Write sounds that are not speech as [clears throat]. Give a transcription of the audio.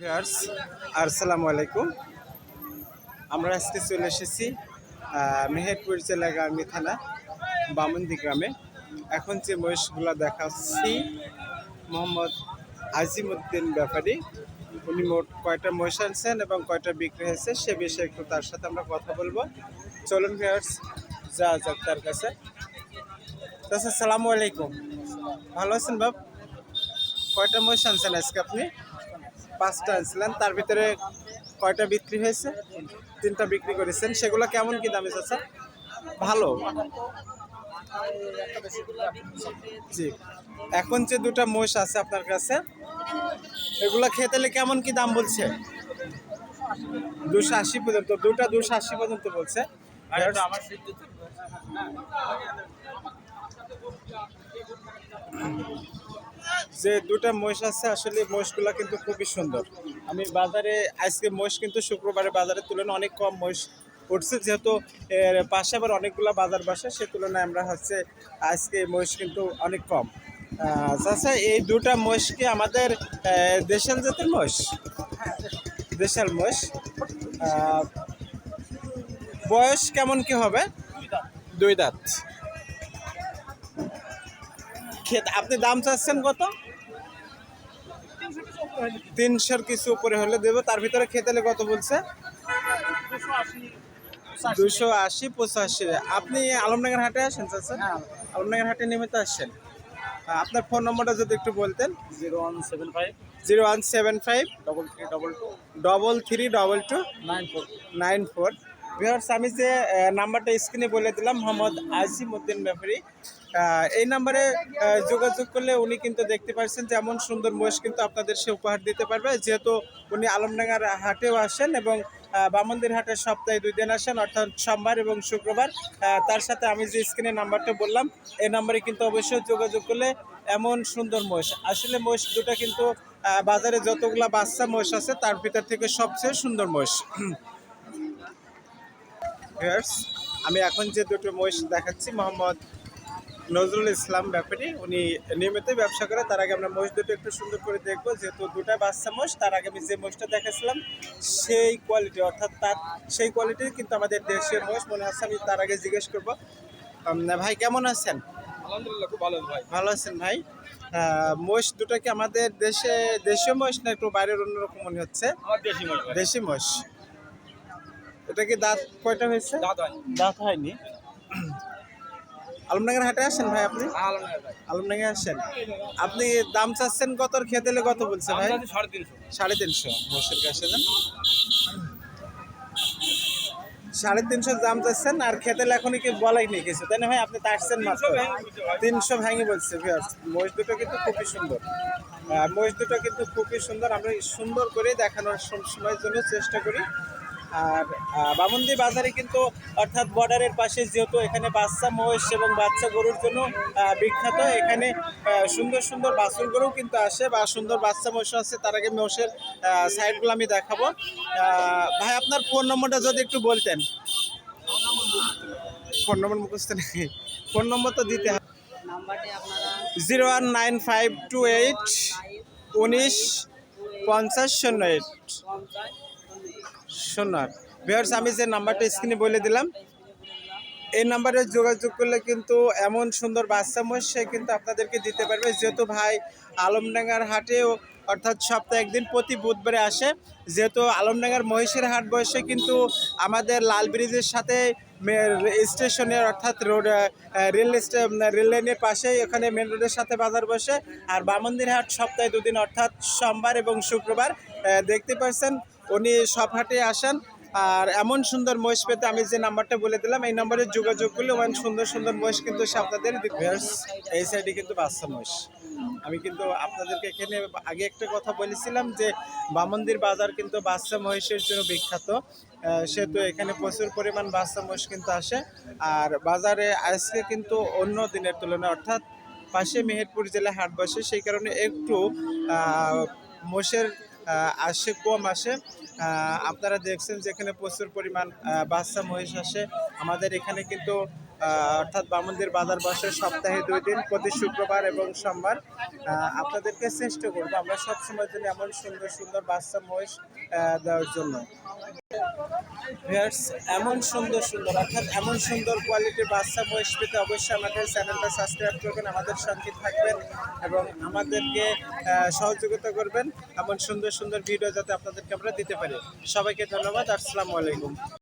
Viewers, আসসালামু আলাইকুম। আমরা আজকে চলে এসেছি মেহেরপুর জেলা গার্মি থানা বামন্দি গ্রামে। এখন যে মহিষগুলো দেখাচ্ছি, মোহাম্মদ আজিমুদ্দিন ব্যাপারী। উনি মোট কয়টা মহিষ আনছেন এবং কয়টা বিক্রি হয়েছে, সে বিষয়ে একটু তার সাথে আমরা কথা বলব। চলুন ভিউয়ার্স, যা যাক তার কাছে। তাছাড়া সালামু আলাইকুম। ভালো আছেন বাব কয়টা মহিষ আনছেন আজকে আপনি? পাঁচটা আনছিলেন তার ভিতরে কয়টা বিক্রি হয়েছে? তিনটা বিক্রি করেছেন। সেগুলো কেমন কি দামে চাচ্ছেন ভালো। জি। এখন যে দুটা মোষ আছে আপনার কাছে এগুলো খেতেলে কেমন কি দাম বলছে? দুশো আশি পর্যন্ত দুটা দুশো আশি পর্যন্ত বলছে। [clears throat] যে দুটা মহিষ আছে আসলে মহিষগুলো কিন্তু খুবই সুন্দর। আমি বাজারে আজকে মহিষ কিন্তু শুক্রবারে বাজারে তুলনায় অনেক কম মহিষ উঠছে যেহেতু পাশে আবার অনেকগুলো বাজার বসে সে তুলনায় আমরা হচ্ছে আজকে মহিষ কিন্তু অনেক কম। আহ, চাচা এই দুটা মহিষ কি আমাদের দেশাল জাতের মহিষ? দেশাল মহিষ। বয়স কেমন কি হবে? দুই দাঁত। খেত আপনি দাম চাচ্ছেন কত? তিনশোর কিছু উপরে হলে দেবো তার ভিতরে খেতেলে কত বলছে? দুশো আশি পঁচাশি। আপনি আলমনগর হাটে আসেন চাচা? আলমনগর হাটে নিয়মিত আসছেন আপনার ফোন নম্বরটা যদি একটু বলতেন। Zero one seven five. Zero one seven five double three double two. Double three double two nine four. Nine four. Viewers আমি যে নাম্বারটা স্ক্রিনে বলে দিলাম, মোহাম্মদ আজিম উদ্দিন ব্যাপারী এই নাম্বারে যোগাযোগ করলে উনি কিন্তু দেখতে পাচ্ছেন যে এমন সুন্দর মহিষ কিন্তু আপনাদের সে উপহার দিতে পারবে। যেহেতু উনি আলমডাঙ্গার হাটেও আসেন এবং বামন্দির হাটে সপ্তাহে দুই দিন আসেন, অর্থাৎ সোমবার এবং শুক্রবার। তার সাথে আমি যে স্ক্রিনে নাম্বারটা বললাম, এই নাম্বারে কিন্তু অবশ্যই যোগাযোগ করলে এমন সুন্দর মহিষ। আসলে মহিষ দুটা কিন্তু বাজারে যতগুলা বাচ্চা মহিষ আছে, তার ভিতর থেকে সবচেয়ে সুন্দর মহিষ। ভিউয়ার্স আমি এখন যে দুটো মহিষ দেখাচ্ছি মোহাম্মদ নজরুল ইসলাম ব্যাপারী উনি নিয়মিত ব্যবসা করে তার আগে আমরা মহিষ দুটো একটু সুন্দর করে দেখব। যেহেতু দুটা বাচ্চা মহিষ তার আগে আমি যে মহিষটা দেখাচ্ছিলাম সেই কোয়ালিটি অর্থাৎ তার সেই কোয়ালিটির কিন্তু আমাদের দেশের মহিষ। মনে হচ্ছে আমি তার আগে জিজ্ঞেস করব। ভাই কেমন আছেন? আলহামদুলিল্লাহ খুব ভালো ভাই। ভালো আছেন ভাই? মহিষ দুটো কি আমাদের দেশে দেশীয় মহিষ না একটু বাইরের অন্যরকম মনে হচ্ছে? দেশি মহিষ। এটা কি দাঁত কয়টা হয়েছে? দাঁত হয়নি। আলমনগর হাটে আসেন ভাই আপনি? আলহামদুলিল্লাহ আসেন। আপনি দাম চাচ্ছেন কত আর খেতেলে কত বলছে ভাই? সাড়ে তিনশো। মোষের কাছে সাড়ে তিনশো দাম চাচ্ছেন আর খেতেলে এখনই কি বলাই নেই কিছু তাই না ভাই? আপনি তো আসছেন মাত্র। তিনশো ভাঙি বলছে মহিষ দুটো কিন্তু খুবই সুন্দর। মহিষ দুটো কিন্তু খুবই সুন্দর। আমরা সুন্দর করে দেখানোর সময়ের জন্য চেষ্টা করি। আর বামন্দি বাজারে কিন্তু অর্থাৎ বর্ডারের পাশে যেহেতু এখানে বাচ্চা মহিষ এবং বাচ্চা গরুর জন্য বিখ্যাত এখানে সুন্দর সুন্দর বাছুর গরু কিন্তু আসে বা সুন্দর বাচ্চা মহিষও আছে তার আগে মহিষের সাইডগুলো আমি দেখাবো। ভাই আপনার ফোন নম্বরটা যদি একটু বলতেন। ফোন নম্বর মুখস্থ নেই ফোন নম্বর তো দিতে হবে। Zero one nine five two eight উনিশ পঞ্চাশ শূন্য এইট। শূন্য আট ভিউয়ার্স আমি যে নাম্বারটা স্ক্রিনে বলে দিলাম, এই নাম্বারে যোগাযোগ করলে কিন্তু এমন সুন্দর বাচ্চা সে কিন্তু আপনাদেরকে দিতে পারবে। যেহেতু ভাই আলমডাঙ্গার হাটেও অর্থাৎ সপ্তাহে একদিন প্রতি বুধবারে আসে, যেহেতু আলমডাঙ্গার মহিষের হাট বসে কিন্তু আমাদের লাল ব্রিজের সাথে স্টেশনের অর্থাৎ রোড রেল রেল লাইনের পাশে এখানে মেন রোডের সাথে বাজার বসে। আর বামন্দির হাট সপ্তাহে দুদিন অর্থাৎ সোমবার এবং শুক্রবার দেখতে পাচ্ছেন উনি সব হাটে আসেন। আর এমন সুন্দর মহিষ পেতে আমি যে নাম্বারটা বলে দিলাম, এই নাম্বারে যোগাযোগ করলে ওখানে সুন্দর সুন্দর মহিষ কিন্তু সে আপনাদের। এই সাইডে কিন্তু বাচ্চা মহিষ। আমি কিন্তু আপনাদেরকে এখানে আগে একটা কথা বলেছিলাম যে, বামন্দির বাজার কিন্তু বাচ্চা মহিষের জন্য বিখ্যাত। সেহেতু এখানে প্রচুর পরিমাণ বাচ্চা মহিষ কিন্তু আসে। আর বাজারে আজকে কিন্তু অন্য দিনের তুলনায়, অর্থাৎ পাশে মেহেরপুর জেলায় হাট বসে, সেই কারণে একটু মোষের আসে কম আসে। আপনারা দেখছেন যেখানে প্রচুর পরিমাণ বাচ্চা মহিষ আসে। আমাদের এখানে কিন্তু অর্থাৎ বামন্দির বাজার বসে সপ্তাহে দুই দিন, প্রতি শুক্রবার এবং সোমবার। আপনাদেরকে চেষ্টা করব। আমরা সবসময় জন্য এমন সুন্দর সুন্দর বাচ্চা মহিষ দেওয়ার জন্য। এমন সুন্দর সুন্দর, অর্থাৎ এমন সুন্দর কোয়ালিটির বাচ্চা মহিষ পেতে অবশ্যই আমাদের চ্যানেলটা সাবস্ক্রাইব করবেন, আমাদের সঙ্গে থাকবেন এবং আমাদেরকে সহযোগিতা করবেন। এমন সুন্দর সুন্দর ভিডিও যাতে আপনাদেরকে আমরা দিতে পারি। সবাইকে ধন্যবাদ। আসসালামু আলাইকুম।